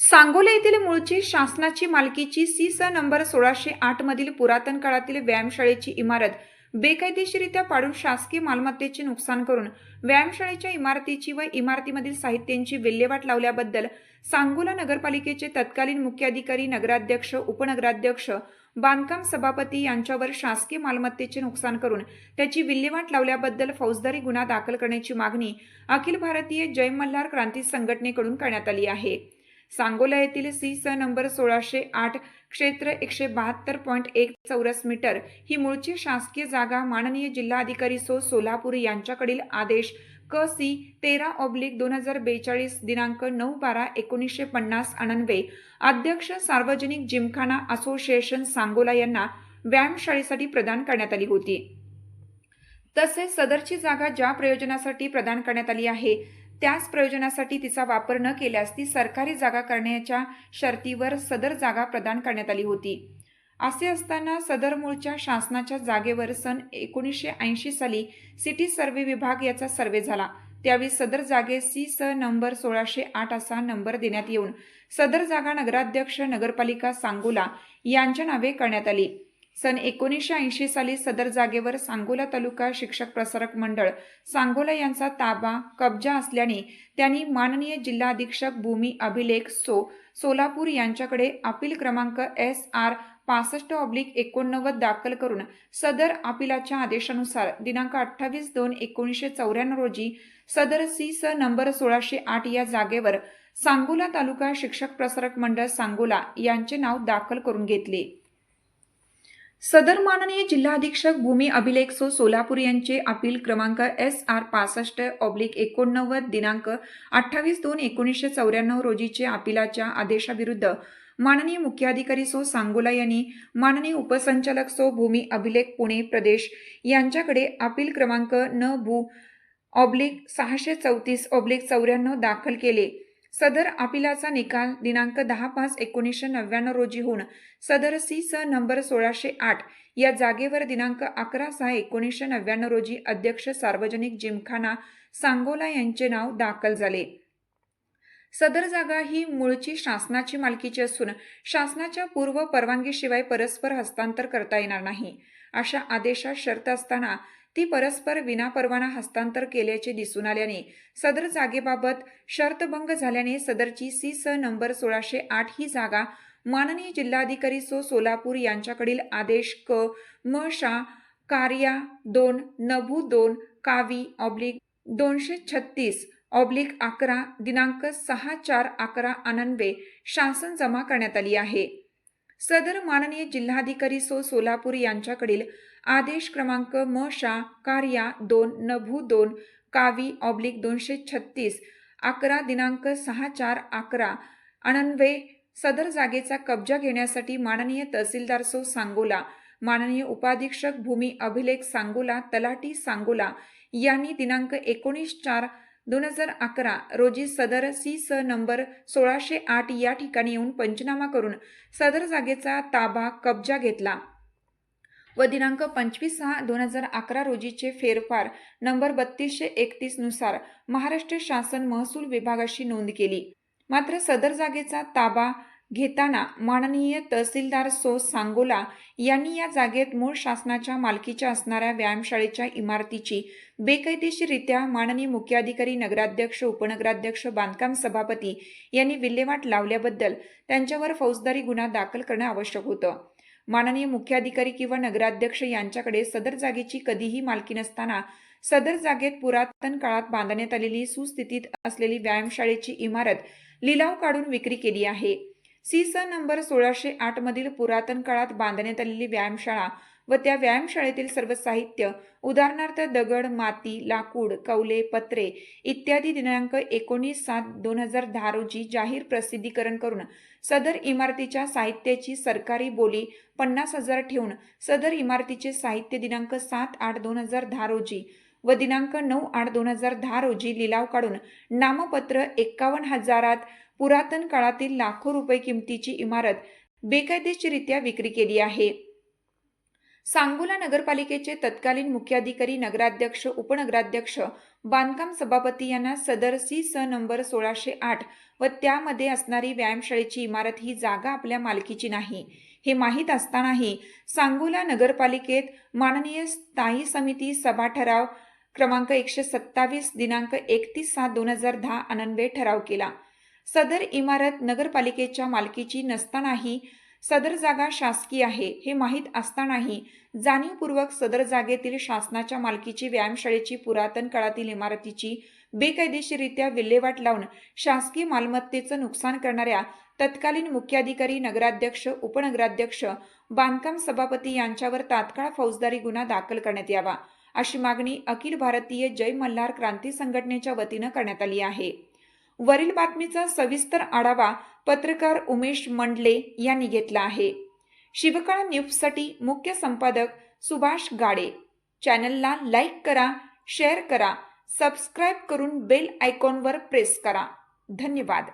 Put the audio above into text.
सांगोला येथील मूळची शासनाची मालकीची सी स नंबर सोळाशे आठ मधील पुरातन काळातील व्यायामशाळेची इमारत बेकायदेशीरित्या पाडून शासकीय मालमत्तेचे नुकसान करून व्यायामशाळेच्या इमारतीची व इमारतीमधील साहित्यांची विल्हेवाट लावल्याबद्दल सांगोला नगरपालिकेचे तत्कालीन मुख्याधिकारी नगराध्यक्ष उपनगराध्यक्ष बांधकाम सभापती यांच्यावर शासकीय मालमत्तेचे नुकसान करून त्याची विल्हेवाट लावल्याबद्दल फौजदारी गुन्हा दाखल करण्याची मागणी अखिल भारतीय जय मल्हार क्रांती संघटनेकडून करण्यात आली आहे. सांगोला येथील सी स नंबर सोळाशे आठ क्षेत्र एकशे बहात्तर पॉईंट एक चौरस मीटर ही मूळची शासकीय जागा माननीय जिल्हाधिकारी सो सोलापूर यांच्याकडील आदेश. क सी तेरा ऑब्लिक दोन हजार बेचाळीस दिनांक नऊ बारा एकोणीसशे पन्नास अनन्वे अध्यक्ष सार्वजनिक जिमखाना असोसिएशन सांगोला यांना व्यायामशाळेसाठी प्रदान करण्यात आली होती. तसेच सदरची जागा ज्या प्रयोजनासाठी प्रदान करण्यात आली आहे त्याच प्रयोजनासाठी तिचा वापर न केल्यास ती सरकारी जागा करण्याच्या शर्तीवर सदर जागा प्रदान करण्यात आली होती. असे असताना सदर मूळच्या शासनाच्या जागेवर सन एकोणीसशे ऐंशी साली सिटी सर्वे विभाग याचा सर्वे झाला. त्यावेळी सदर जागे सी स नंबर सोळाशे आठ असा नंबर देण्यात येऊन सदर जागा नगराध्यक्ष नगरपालिका सांगोला यांच्या नावे करण्यात आली. सन एकोणीसशे ऐंशी साली सदर जागेवर सांगोला तालुका शिक्षक प्रसारक मंडळ सांगोला यांचा ताबा कब्जा असल्याने त्यांनी माननीय जिल्हा अधीक्षक भूमी अभिलेख सो सोलापूर यांच्याकडे अपील क्रमांक एस आर पासष्ट ऑब्लिक एकोणनव्वद दाखल करून सदर अपिलाच्या आदेशानुसार दिनांक अठ्ठावीस दोन एकोणीसशे चौऱ्याण्णव रोजी सदर सी स नंबर सोळाशे आठ या जागेवर सांगोला तालुका शिक्षक प्रसारक मंडळ सांगोला यांचे नाव दाखल करून घेतले. सदर माननीय जिल्हा अधीक्षक भूमी अभिलेख सो सोलापूर यांचे अपील क्रमांक एस आर पासष्ट ऑब्लिक एकोणनव्वद दिनांक अठ्ठावीस दोन एकोणीसशे चौऱ्याण्णव रोजीचे अपिलाच्या आदेशाविरुद्ध माननीय मुख्याधिकारी सो सांगोला यांनी माननीय उपसंचालक सो भूमी अभिलेख पुणे प्रदेश यांच्याकडे अपील क्रमांक न भू ऑब्लिक सहाशे चौतीस ऑब्लिक चौऱ्याण्णव दाखल केले. सदर अपिलाचा निकाल दिनांक दहा पाच एकोणीसशे नव्याण्णव रोजी होऊन सदर सी स नंबर सोळाशे आठ या जागेवर दिनांक अकरा सहा एकोणीसशे नव्याण्णव रोजी अध्यक्ष सार्वजनिक जिमखाना सांगोला यांचे नाव दाखल झाले. सदर जागा ही मूळची शासनाची मालकीची असून शासनाच्या पूर्व परवानगीशिवाय परस्पर हस्तांतर करता येणार नाही. अशा आदेशात शर्त असताना ती परस्पर विनापरवाना हस्तांतर केल्याचे दिसून आल्याने सदर जागेबाबत शर्तभंग झाल्याने सदरची सी स नंबर सोळाशे आठ ही जागा माननीय जिल्हाधिकारी सो सोलापूर यांच्याकडील आदेश क म शा कार्या दोन नभू दोन कावी ऑब्लिक दोनशे छत्तीस ऑब्लिक अकरा दिनांक सहा चार अकरा अनन्वे शासन जमा करण्यात आली आहे. सदर माननीय जिल्हाधिकारी सो सोलापूर यांच्याकडील आदेश क्रमांक म शा कार्या दोन नभू दोन कावी ऑब्लिक दोनशे छत्तीस अकरा दिनांक सहा चार अकरा अनन्वे सदर जागेचा कब्जा घेण्यासाठी माननीय तहसीलदार सो सांगोला माननीय उपाधीक्षक भूमी अभिलेख सांगोला तलाटी सांगोला यांनी दिनांक एकोणीस चार दोन हजार अकरा रोजी सदर सी स नंबर सोळाशे आठ या ठिकाणी येऊन पंचनामा करून सदर जागेचा ताबा कब्जा घेतला. व दिनांक पंचवीस सहा दोन हजार अकरा रोजीचे फेरफार नंबर बत्तीसशे एकतीसनुसार महाराष्ट्र शासन महसूल विभागाशी नोंद केली. मात्र सदर जागेचा ताबा घेताना माननीय तहसीलदार सो सांगोला यांनी या जागेत मूळ शासनाच्या मालकीच्या असणाऱ्या व्यायामशाळेच्या इमारतीची बेकायदेशीरित्या माननीय मुख्याधिकारी नगराध्यक्ष उपनगराध्यक्ष बांधकाम सभापती यांनी विल्हेवाट लावल्याबद्दल त्यांच्यावर फौजदारी गुन्हा दाखल करणं आवश्यक होतं. माननीय मुख्याधिकारी किंवा नगराध्यक्ष यांच्याकडे सदर जागेची कधीही मालकी नसताना सदर जागेत पुरातन काळात बांधण्यात आलेली सुस्थितीत असलेली व्यायामशाळेची इमारत लिलाव काढून विक्री केली आहे. सी स नंबर सोळाशे आठमधील पुरातन काळात बांधण्यात आलेली व्यायामशाळा व त्या व्यायामशाळेतील सर्व साहित्य उदाहरणार्थ दगड माती लाकूड कौले पत्रे इत्यादी दिनांक एकोणीस सात दोन हजार दहा रोजी जाहीर प्रसिद्धीकरण करून सदर इमारतीच्या साहित्याची सरकारी बोली पन्नास हजार ठेवून सदर इमारतीचे साहित्य दिनांक सात आठ दोन हजार दहा रोजी व दिनांक नऊ आठ दोन हजार दहा रोजी लिलाव काढून नामपत्र एक्कावन्न हजारात पुरातन काळातील लाखो रुपये किमतीची इमारत बेकायदेशीरित्या विक्री केली आहे. सांगोला नगरपालिकेचे तत्कालीन मुख्याधिकारी नगराध्यक्ष उपनगराध्यक्ष बांधकाम सभापती यांना सदर सी स नंबर सोळाशे आठ व त्यामध्ये असणारी व्यायामशाळेची इमारत ही जागा आपल्या मालकीची नाही. हे माहीत असतानाही सांगोला नगरपालिकेत माननीय स्थायी समिती सभा ठराव क्रमांक एकशे सत्तावीस दिनांक एकतीस सात दोन हजार दहा अनन्वये ठराव केला. सदर इमारत नगरपालिकेच्या मालकीची नसतानाही सदर जागा शासकीय आहे हे माहीत असतानाही जाणीवपूर्वक सदर जागेतील शासनाच्या मालकीची व्यायामशाळेची पुरातन काळातील इमारतीची बेकायदेशीररित्या विल्हेवाट लावून शासकीय मालमत्तेचं नुकसान करणाऱ्या तत्कालीन मुख्याधिकारी नगराध्यक्ष उपनगराध्यक्ष बांधकाम सभापती यांच्यावर तात्काळ फौजदारी गुन्हा दाखल करण्यात यावा अशी मागणी अखिल भारतीय जय मल्हार क्रांती संघटनेच्या वतीनं करण्यात आली आहे. वरील बातमीचा सविस्तर आढावा पत्रकार उमेश मंडले यांनी घेतला आहे. शिवकाळ न्यूजसाठी मुख्य संपादक सुभाष गाडे. चॅनलला लाईक करा शेअर करा सबस्क्राईब करून बेल आयकॉनवर प्रेस करा. धन्यवाद.